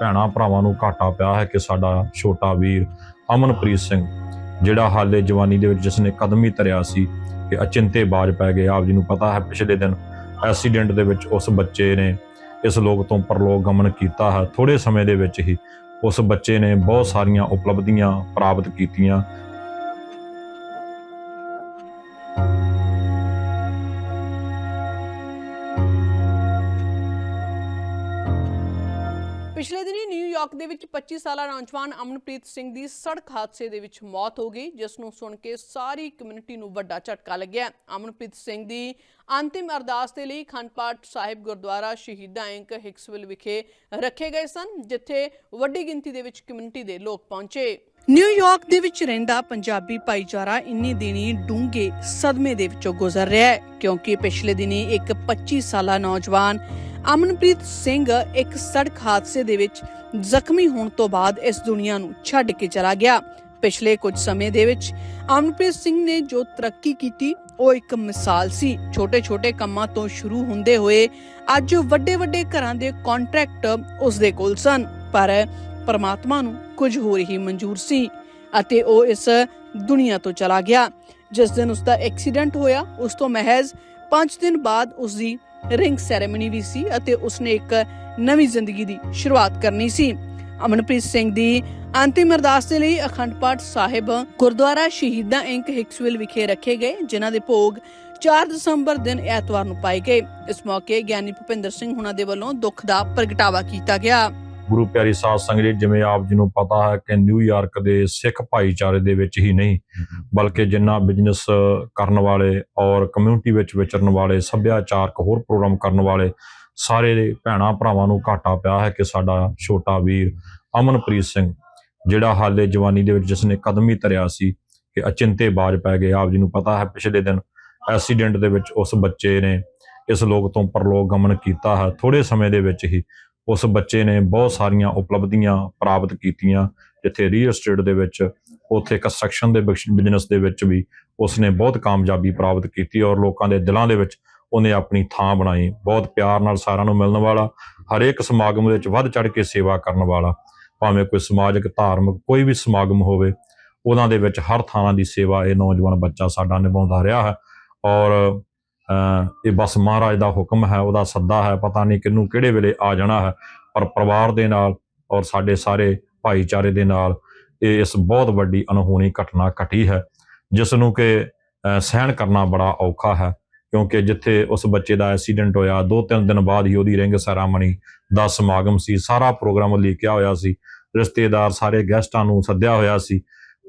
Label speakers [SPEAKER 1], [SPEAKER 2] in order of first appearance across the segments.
[SPEAKER 1] ਭੈਣਾ, ਭਰਾਵਾਂ ਨੂੰ ਘਾਟਾ ਪਿਆ ਹੈ ਕਿ ਸਾਡਾ ਛੋਟਾ ਵੀਰ ਅਮਨਪ੍ਰੀਤ ਸਿੰਘ, ਜਿਹੜਾ ਹਾਲੇ ਜਵਾਨੀ ਦੇ ਵਿੱਚ ਜਿਸਨੇ ਕਦਮ ਹੀ ਧਰਿਆ ਸੀ ਕਿ ਅਚਿੰਤੇ ਬਾਜ ਪੈ ਗਏ। ਆਪ ਜੀ ਨੂੰ ਪਤਾ ਹੈ, ਪਿਛਲੇ ਦਿਨ ਐਕਸੀਡੈਂਟ ਦੇ ਵਿੱਚ ਉਸ ਬੱਚੇ ਨੇ ਇਸ ਲੋਕ ਤੋਂ ਪਰਲੋਕ ਗਮਨ ਕੀਤਾ ਹੈ। ਥੋੜੇ ਸਮੇਂ ਦੇ ਵਿੱਚ ਹੀ ਉਸ ਬੱਚੇ ਨੇ ਬਹੁਤ ਸਾਰੀਆਂ ਉਪਲਬਧੀਆਂ ਪ੍ਰਾਪਤ ਕੀਤੀਆਂ।
[SPEAKER 2] ਪਿਛਲੇ ਦਿਨ ਨਿਊਯਾਰਕ ਦੇ ਵਿੱਚ 25 ਸਾਲਾ ਨੌਜਵਾਨ ਅਮਨਪ੍ਰੀਤ ਸਿੰਘ ਦੀ ਸੜਕ ਹਾਦਸੇ ਦੇ ਵਿੱਚ ਮੌਤ ਹੋ ਗਈ, ਜਿਸ ਨੂੰ ਸੁਣ ਕੇ ਸਾਰੀ ਕਮਿਊਨਿਟੀ ਨੂੰ ਵੱਡਾ ਝਟਕਾ ਲੱਗਿਆ। ਅਮਨਪ੍ਰੀਤ ਸਿੰਘ ਦੀ ਅੰਤਿਮ ਅਰਦਾਸ ਦੇ ਲਈ ਖੰਡਪਾਠ ਸਾਹਿਬ ਗੁਰਦੁਆਰਾ ਸ਼ਹੀਦਾਂ ਇੰਕ ਹਿਕਸਵਿਲ ਵਿਖੇ ਰੱਖੇ ਗਏ ਸਨ, ਜਿੱਥੇ ਵੱਡੀ ਗਿਣਤੀ ਦੇ ਵਿੱਚ ਕਮਿਊਨਿਟੀ ਦੇ ਲੋਕ ਪਹੁੰਚੇ। ਨਿਊਯਾਰਕ ਦੇ ਵਿੱਚ ਰਹਿੰਦਾ ਪੰਜਾਬੀ ਭਾਈਚਾਰਾ ਇੰਨੀ ਦਿਨੀ ਡੂੰਘੇ ਸਦਮੇ ਦੇ ਵਿੱਚੋਂ ਗੁਜ਼ਰ ਰਿਹਾ ਹੈ, ਕਿਉਂਕਿ ਪਿਛਲੇ ਦਿਨੀ ਇੱਕ 25 ਸਾਲਾ ਨੌਜਵਾਨ ਅਮਨਪ੍ਰੀਤ ਸਿੰਘ ਇੱਕ ਸੜਕ ਹਾਦਸੇ ਦੇ ਵਿੱਚ ਜ਼ਖਮੀ ਹੋਣ ਤੋਂ ਬਾਅਦ ਇਸ ਦੁਨੀਆ ਨੂੰ ਛੱਡ ਕੇ ਚਲਾ ਗਿਆ। ਪਿਛਲੇ ਕੁਝ ਸਮੇਂ ਦੇ ਵਿੱਚ ਅਮਨਪ੍ਰੀਤ ਸਿੰਘ ਨੇ ਜੋ ਤਰੱਕੀ ਕੀਤੀ, ਉਹ ਇੱਕ ਮਿਸਾਲ ਸੀ। ਛੋਟੇ-ਛੋਟੇ ਕੰਮਾਂ ਤੋਂ ਸ਼ੁਰੂ ਹੁੰਦੇ ਹੋਏ ਅੱਜ ਵੱਡੇ-ਵੱਡੇ ਘਰਾਂ ਦੇ ਕੰਟਰੈਕਟ ਉਸ ਦੇ ਕੋਲ ਸਨ, ਪਰ ਪਰਮਾਤਮਾ ਨੂੰ ਕੁਝ ਹੋਰ ਹੀ ਮਨਜ਼ੂਰ ਸੀ ਅਤੇ ਉਹ ਇਸ ਦੁਨੀਆ ਤੋਂ ਚਲਾ ਗਿਆ। ਜਿਸ ਦਿਨ ਉਸ ਦਾ ਐਕਸੀਡੈਂਟ ਹੋਇਆ, ਉਸ ਤੋਂ ਮਹਿਜ਼ 5 ਦਿਨ ਬਾਅਦ ਉਸ ਦੀ ਰਿੰਗ ਸੈਰੇਮਨੀ ਵੀ ਸੀ ਅਤੇ ਉਸਨੇ ਇੱਕ ਨਵੀਂ ਜ਼ਿੰਦਗੀ ਦੀ ਸ਼ੁਰੂਆਤ ਕਰਨੀ ਸੀ। ਅਮਨਪ੍ਰੀਤ ਸਿੰਘ ਦੀ ਅੰਤਿਮ ਅਰਦਾਸ ਦੇ ਲਈ ਅਖੰਡ ਪਾਠ ਸਾਹਿਬ ਗੁਰਦੁਆਰਾ ਸ਼ਹੀਦਾਂ ਇੰਕ ਹਿਕਸਵਿਲ ਵਿਖੇ ਰੱਖੇ ਗਏ, ਜਿਨ੍ਹਾਂ ਦੇ ਭੋਗ 4 ਦਸੰਬਰ ਦਿਨ ਐਤਵਾਰ ਨੂੰ ਪਾਏ ਗਏ। ਇਸ ਮੌਕੇ ਗਿਆਨੀ ਭੁਪਿੰਦਰ ਸਿੰਘ ਹੁਣਾਂ ਦੇ ਵੱਲੋਂ ਦੁੱਖ ਦਾ ਪ੍ਰਗਟਾਵਾ ਕੀਤਾ ਗਿਆ।
[SPEAKER 1] ਗੁਰੂ ਪਿਆਰੀ ਸਾਧ ਸੰਗਤ ਜੀ, ਜਿਵੇਂ ਆਪ ਜੀ ਨੂੰ ਪਤਾ ਹੈ ਕਿ ਨਿਊਯਾਰਕ ਦੇ ਸਿੱਖ ਭਾਈਚਾਰੇ ਦੇ ਵਿੱਚ ਹੀ ਨਹੀਂ, ਬਲਕਿ ਜਿੰਨਾ ਬਿਜ਼ਨਸ ਕਰਨ ਵਾਲੇ ਔਰ ਕਮਿਊਨਿਟੀ ਵਿੱਚ ਵਿਚਰਨ ਵਾਲੇ, ਸੱਭਿਆਚਾਰਕ ਹੋਰ ਪ੍ਰੋਗਰਾਮ ਕਰਨ ਵਾਲੇ ਸਾਰੇ ਭੈਣਾਂ ਭਰਾਵਾਂ ਨੂੰ ਘਾਟਾ ਪਿਆ ਹੈ ਕਿ ਸਾਡਾ ਛੋਟਾ ਵੀਰ ਅਮਨਪ੍ਰੀਤ ਸਿੰਘ, ਜਿਹੜਾ ਹਾਲੇ ਜਵਾਨੀ ਦੇ ਵਿੱਚ ਜਿਸਨੇ ਕਦਮ ਹੀ ਧਰਿਆ ਸੀ ਕਿ ਅਚਿੰਤੇ ਬਾਜ ਪੈ ਗਏ। ਆਪ ਜੀ ਨੂੰ ਪਤਾ ਹੈ ਪਿਛਲੇ ਦਿਨ ਐਕਸੀਡੈਂਟ ਦੇ ਵਿੱਚ ਉਸ ਬੱਚੇ ਨੇ ਇਸ ਲੋਕ ਤੋਂ ਪਰਲੋਕ ਗਮਨ ਕੀਤਾ ਹੈ। ਥੋੜੇ ਸਮੇਂ ਦੇ ਵਿੱਚ ਹੀ ਉਸ ਬੱਚੇ ਨੇ ਬਹੁਤ ਸਾਰੀਆਂ ਉਪਲਬਧੀਆਂ ਪ੍ਰਾਪਤ ਕੀਤੀਆਂ ਜਿੱਥੇ ਰੀਅਲ ਸਟੇਟ ਦੇ ਵਿੱਚ, ਉੱਥੇ ਕੰਸਟਰਕਸ਼ਨ ਦੇ ਬਿਜ਼ਨਸ ਦੇ ਵਿੱਚ ਵੀ ਉਸਨੇ ਬਹੁਤ ਕਾਮਯਾਬੀ ਪ੍ਰਾਪਤ ਕੀਤੀ ਔਰ ਲੋਕਾਂ ਦੇ ਦਿਲਾਂ ਦੇ ਵਿੱਚ ਉਹਨੇ ਆਪਣੀ ਥਾਂ ਬਣਾਈ। ਬਹੁਤ ਪਿਆਰ ਨਾਲ ਸਾਰਿਆਂ ਨੂੰ ਮਿਲਣ ਵਾਲਾ, ਹਰੇਕ ਸਮਾਗਮ ਦੇ ਵਿੱਚ ਵੱਧ ਚੜ ਕੇ ਸੇਵਾ ਕਰਨ ਵਾਲਾ, ਭਾਵੇਂ ਕੋਈ ਸਮਾਜਿਕ, ਧਾਰਮਿਕ ਕੋਈ ਵੀ ਸਮਾਗਮ ਹੋਵੇ, ਉਹਨਾਂ ਦੇ ਵਿੱਚ ਹਰ ਥਾਂ ਦੀ ਸੇਵਾ ਇਹ ਨੌਜਵਾਨ ਬੱਚਾ ਸਾਡਾ ਨਿਭਾਉਂਦਾ ਰਿਹਾ ਹੈ ਔਰ ਇਹ ਬਸ ਮਹਾਰਾਜ ਦਾ ਹੁਕਮ ਹੈ, ਉਹਦਾ ਸੱਦਾ ਹੈ, ਪਤਾ ਨਹੀਂ ਕਿਹਨੂੰ ਕਿਹੜੇ ਵੇਲੇ ਆ ਜਾਣਾ ਹੈ, ਪਰ ਪਰਿਵਾਰ ਦੇ ਨਾਲ ਔਰ ਸਾਡੇ ਸਾਰੇ ਭਾਈਚਾਰੇ ਦੇ ਨਾਲ ਇਹ ਇਸ ਬਹੁਤ ਵੱਡੀ ਅਨਹੋਣੀ ਘਟਨਾ ਘਟੀ ਹੈ, ਜਿਸ ਨੂੰ ਕਿ ਸਹਿਣ ਕਰਨਾ ਬੜਾ ਔਖਾ ਹੈ, ਕਿਉਂਕਿ ਜਿੱਥੇ ਉਸ ਬੱਚੇ ਦਾ ਐਕਸੀਡੈਂਟ ਹੋਇਆ ਦੋ ਤਿੰਨ ਦਿਨ ਬਾਅਦ ਹੀ ਉਹਦੀ ਰਿੰਗ ਸੈਰਾਮਨੀ ਦਾ ਸਮਾਗਮ ਸੀ, ਸਾਰਾ ਪ੍ਰੋਗਰਾਮ ਲਿਖਿਆ ਹੋਇਆ ਸੀ, ਰਿਸ਼ਤੇਦਾਰ ਸਾਰੇ ਗੈਸਟਾਂ ਨੂੰ ਸੱਦਿਆ ਹੋਇਆ ਸੀ,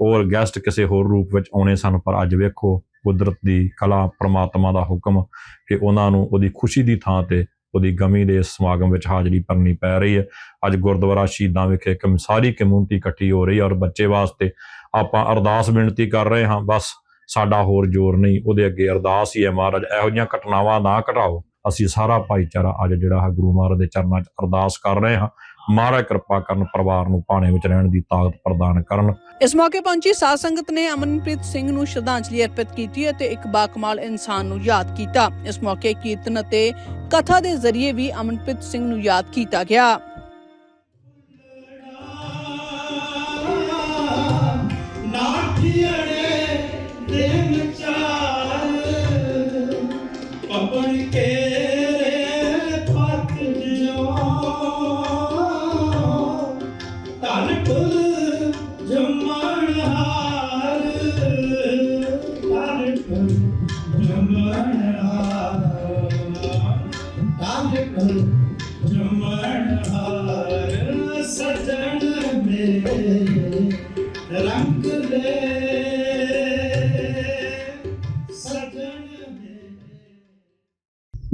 [SPEAKER 1] ਔਰ ਗੈਸਟ ਕਿਸੇ ਹੋਰ ਰੂਪ ਵਿੱਚ ਆਉਣੇ ਸਨ, ਪਰ ਅੱਜ ਵੇਖੋ ਕੁਦਰਤ ਦੀ ਕਲਾ ਪ੍ਰਮਾਤਮਾ ਦਾ ਹੁਕਮ ਕਿ ਉਹਨਾਂ ਨੂੰ ਉਹਦੀ ਖੁਸ਼ੀ ਦੀ ਥਾਂ ਤੇ ਉਹਦੀ ਗਮੀ ਦੇ ਸਮਾਗਮ ਵਿੱਚ ਹਾਜ਼ਰੀ ਭਰਨੀ ਪੈ ਰਹੀ ਹੈ। ਅੱਜ ਗੁਰਦੁਆਰਾ ਸ਼ਹੀਦਾਂ ਵਿਖੇ ਕਮ ਸਾਰੀ ਕਮਿਊਨਿਟੀ ਇਕੱਠੀ ਹੋ ਰਹੀ ਹੈ ਔਰ ਬੱਚੇ ਵਾਸਤੇ ਆਪਾਂ ਅਰਦਾਸ ਬੇਨਤੀ ਕਰ ਰਹੇ ਹਾਂ, ਬਸ ਸਾਡਾ ਹੋਰ ਜ਼ੋਰ ਨਹੀਂ, ਉਹਦੇ ਅੱਗੇ ਅਰਦਾਸ ਹੀ ਹੈ ਮਹਾਰਾਜ, ਇਹੋ ਜਿਹੀਆਂ ਘਟਨਾਵਾਂ ਨਾ ਘਟਾਓ। ਅਸੀਂ ਸਾਰਾ ਭਾਈਚਾਰਾ ਅੱਜ ਜਿਹੜਾ ਹੈ ਗੁਰੂ ਮਹਾਰਾਜ ਦੇ ਚਰਨਾਂ 'ਚ ਅਰਦਾਸ ਕਰ ਰਹੇ ਹਾਂ। ਮਹਾਰਾਜ ਕਿਰਪਾ ਕਰਨ ਪਰਿਵਾਰ ਨੂੰ ਭਾਣੇ ਵਿੱਚ ਰਹਿਣ ਦੀ ਤਾਕਤ ਪ੍ਰਦਾਨ ਕਰਨ।
[SPEAKER 2] ਇਸ ਮੌਕੇ ਪਹੁੰਚੀ ਸਾਧ ਸੰਗਤ ਨੇ ਅਮਨਪ੍ਰੀਤ ਸਿੰਘ ਨੂੰ ਸ਼ਰਧਾਂਜਲੀ ਅਰਪਿਤ ਕੀਤੀ ਅਤੇ ਇੱਕ ਬਾਕਮਾਲ ਇਨਸਾਨ ਨੂੰ ਯਾਦ ਕੀਤਾ। ਇਸ ਮੌਕੇ ਕੀਰਤਨ ਅਤੇ ਕਥਾ ਦੇ ਜ਼ਰੀਏ ਵੀ ਅਮਨਪ੍ਰੀਤ ਸਿੰਘ ਨੂੰ ਯਾਦ ਕੀਤਾ ਗਿਆ।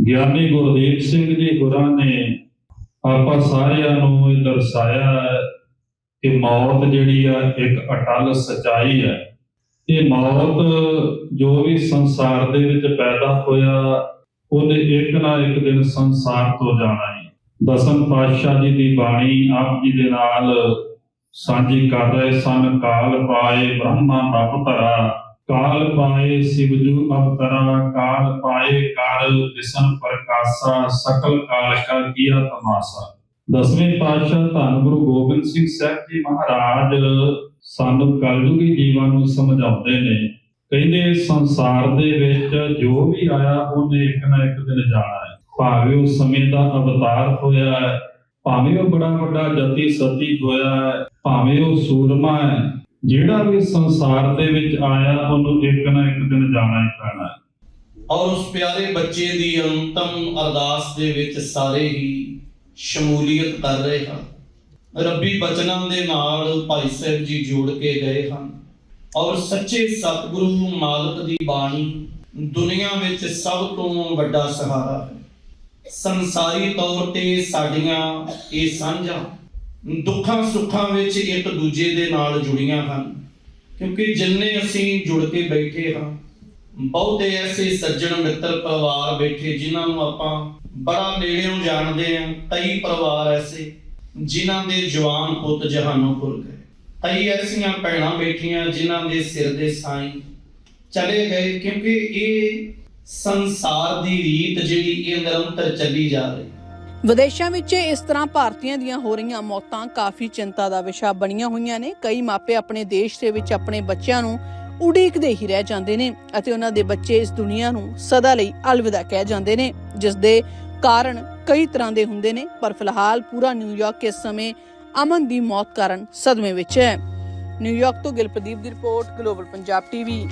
[SPEAKER 3] ਗਿਆਨੀ ਗੁਰਦੀਪ ਸਿੰਘ ਜੀ ਹੋਰਾਂ ਨੇ ਆਪਾਂ ਸਾਰਿਆਂ ਨੂੰ ਇਹ ਦਰਸਾਇਆ ਕਿ ਮੌਤ ਜਿਹੜੀ ਆ ਇੱਕ ਅਟਲ ਸਚਾਈ ਹੈ। ਇਹ ਮੌਤ ਜੋ ਵੀ ਸੰਸਾਰ ਦੇ ਵਿੱਚ ਪੈਦਾ ਹੋਇਆ ਉਹਨੇ ਇੱਕ ਨਾ ਇੱਕ ਦਿਨ ਸੰਸਾਰ ਤੋਂ ਜਾਣਾ ਹੈ। ਦਸਮ ਪਾਤਸ਼ਾਹ ਜੀ ਦੀ ਬਾਣੀ ਆਪ ਜੀ ਦੇ ਨਾਲ ਸਾਂਝੀ ਕਰ ਰਹੇ ਸਨ ਕਾਲ ਪਾਏ ਬ੍ਰਹਮਾ ਅਵਤਰਾ ਕਾਲ ਪਾਏ ਸਿਵਜੂ ਅਵਤਰਾ ਕਾਲ ਪਾਏ ਕਰ ਦਿਸਨ ਪ੍ਰਕਾਸ਼ਾ, ਸਕਲ ਕਾਲ ਕਾ ਕੀਆ ਤਮਾਸਾ। ਦਸਵੇਂ ਪਾਤਸ਼ਾਹ ਧੰਨ ਗੁਰੂ ਗੋਬਿੰਦ ਸਿੰਘ ਸਾਹਿਬ ਜੀ ਮਹਾਰਾਜ ਸਾਨੂੰ ਕਲਯੁਗੀ ਜੀਵਾਂ ਨੂੰ ਸਮਝਾਉਂਦੇ ਨੇ। ਕਹਿੰਦੇ ਸੰਸਾਰ ਦੇ ਵਿੱਚ ਜੋ ਵੀ ਆਇਆ, ਉਹਨੇ ਇੱਕ ਨਾ ਇੱਕ ਦਿਨ ਜਾਣਾ ਹੈ ਭਾਵੇਂ ਉਹ ਸਮੇਂ ਦਾ ਅਵਤਾਰ ਹੋਇਆ ਹੈ ਭਾਵੇਂ ਉਹ ਬੜਾ ਵੱਡਾ ਜਤੀ ਸਤੀ ਹੋਇਆ ਹੈ, ਭਾਵੇਂ ਉਹ ਸੂਰਮਾ ਹੈ, ਜਿਹੜਾ ਵੀ ਸੰਸਾਰ ਦੇ ਵਿੱਚ ਆਇਆ, ਉਹਨੂੰ ਇੱਕ ਨਾ ਇੱਕ ਦਿਨ ਜਾਣਾ ਹੀ ਪੈਣਾ ਹੈ।
[SPEAKER 4] ਔਰ ਉਸ ਪਿਆਰੇ ਬੱਚੇ ਦੀ ਅੰਤਮ ਅਰਦਾਸ ਦੇ ਵਿੱਚ ਸਾਰੇ ਹੀ ਸ਼ਮੂਲੀਅਤ ਕਰ ਰਹੇ ਹਨ। ਰੱਬੀ ਬਚਨਾਂ ਦੇ ਨਾਲ ਭਾਈ ਸਾਹਿਬ ਜੀ ਜੋੜ ਕੇ ਗਏ ਹਨ। ਔਰ ਸੱਚੇ ਸਤਿਗੁਰੂ ਮਾਲਕ ਦੀ ਬਾਣੀ ਦੁਨੀਆ ਵਿੱਚ ਸਭ ਤੋਂ ਵੱਡਾ ਸਹਾਰਾ ਹੈ। ਸੰਸਾਰੀ ਤੌਰ ਤੇ ਸਾਡੀਆਂ ਇਹ ਸਾਂਝਾਂ ਦੁੱਖਾਂ ਸੁੱਖਾਂ ਵਿੱਚ ਇੱਕ ਦੂਜੇ ਦੇ ਨਾਲ ਜੁੜੀਆਂ ਹਨ। ਕਿਉਂਕਿ ਜਿੰਨੇ ਅਸੀਂ ਜੁੜ ਕੇ ਬੈਠੇ ਹਾਂ, ਬਹੁਤੇ ਐਸੇ ਸੱਜਣ ਮਿੱਤਰ ਪਰਿਵਾਰ ਬੈਠੇ ਜਿਨ੍ਹਾਂ ਨੂੰ ਆਪਾਂ ਬੜਾ ਨੇੜਿਓਂ ਜਾਣਦੇ ਹਾਂ। ਕਈ ਪਰਿਵਾਰ ਐਸੇ ਜਿਨ੍ਹਾਂ ਦੇ ਜਵਾਨ ਪੁੱਤ ਜਹਾਨੋਂ ਭੁੱਲ ਗਏ। ਕਈ ਐਸੀਆਂ ਭੈਣਾਂ ਬੈਠੀਆਂ ਜਿਨ੍ਹਾਂ ਦੇ ਸਿਰ ਦੇ ਸਾਈਂ ਚਲੇ ਗਏ। ਕਿਉਂਕਿ ਇਹ ਸੰਸਾਰ ਦੀ ਰੀਤ ਜਿਹੜੀ ਇਹ ਨਿਰੰਤਰ ਚੱਲੀ ਜਾ ਰਹੀ
[SPEAKER 2] ਵਿਦੇਸ਼ਾਂ ਵਿੱਚ ਇਸ ਤਰ੍ਹਾਂ ਭਾਰਤੀਆਂ ਦੀਆਂ ਹੋ ਰਹੀਆਂ ਮੌਤਾਂ ਕਾਫੀ ਚਿੰਤਾ ਦਾ ਵਿਸ਼ਾ ਬਣੀਆਂ ਹੋਈਆਂ ਨੇ। ਕਈ ਮਾਪੇ ਆਪਣੇ ਦੇਸ਼ ਦੇ ਵਿੱਚ ਆਪਣੇ ਬੱਚਿਆਂ ਨੂੰ ਉਡੀਕਦੇ ਹੀ ਰਹਿ ਜਾਂਦੇ ਨੇ ਅਤੇ ਉਹਨਾਂ ਦੇ ਬੱਚੇ ਇਸ ਦੁਨੀਆ ਨੂੰ ਸਦਾ ਲਈ ਅਲਵਿਦਾ ਕਹਿ ਜਾਂਦੇ ਨੇ, ਜਿਸ ਦੇ ਕਾਰਨ ਕਈ ਤਰ੍ਹਾਂ ਦੇ ਹੁੰਦੇ ਨੇ। ਪਰ ਫਿਲਹਾਲ ਪੂਰਾ ਨਿਊਯਾਰਕ ਇਸ ਸਮੇਂ ਅਮਨ ਦੀ ਮੌਤ ਕਾਰਨ ਸਦਮੇ ਵਿੱਚ ਹੈ। ਨਿਊਯਾਰਕ ਤੋਂ ਗਿਲਪਦੀਪ ਦੀ ਰਿਪੋਰਟ, ਗਲੋਬਲ ਪੰਜਾਬ ਟੀਵੀ।